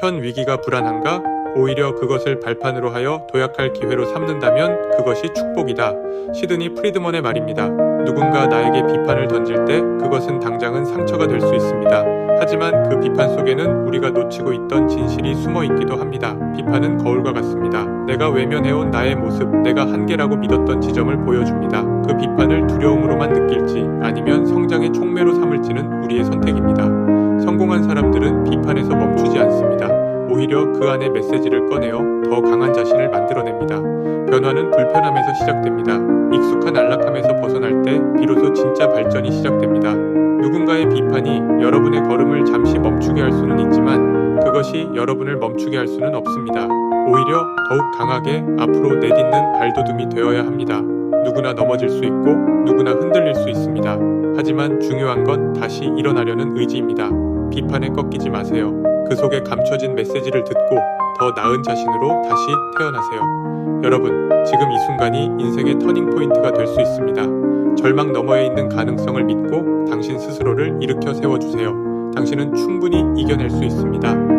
현 위기가 불안한가? 오히려 그것을 발판으로 하여 도약할 기회로 삼는다면 그것이 축복이다. 시드니 프리드먼의 말입니다. 누군가 나에게 비판을 던질 때 그것은 당장은 상처가 될 수 있습니다. 하지만 그 비판 속에는 우리가 놓치고 있던 진실이 숨어 있기도 합니다. 비판은 거울과 같습니다. 내가 외면해온 나의 모습, 내가 한계라고 믿었던 지점을 보여줍니다. 그 비판을 두려움으로만 느낄지 아니면 성 오히려 그 안에 메시지를 꺼내어 더 강한 자신을 만들어냅니다. 변화는 불편함에서 시작됩니다. 익숙한 안락함에서 벗어날 때 비로소 진짜 발전이 시작됩니다. 누군가의 비판이 여러분의 걸음을 잠시 멈추게 할 수는 있지만 그것이 여러분을 멈추게 할 수는 없습니다. 오히려 더욱 강하게 앞으로 내딛는 발돋움이 되어야 합니다. 누구나 넘어질 수 있고 누구나 흔들릴 수 있습니다. 하지만 중요한 건 다시 일어나려는 의지입니다. 비판에 꺾이지 마세요. 그 속에 감춰진 메시지를 듣고 더 나은 자신으로 다시 태어나세요. 여러분, 지금 이 순간이 인생의 터닝 포인트가 될 수 있습니다. 절망 너머에 있는 가능성을 믿고 당신 스스로를 일으켜 세워주세요. 당신은 충분히 이겨낼 수 있습니다.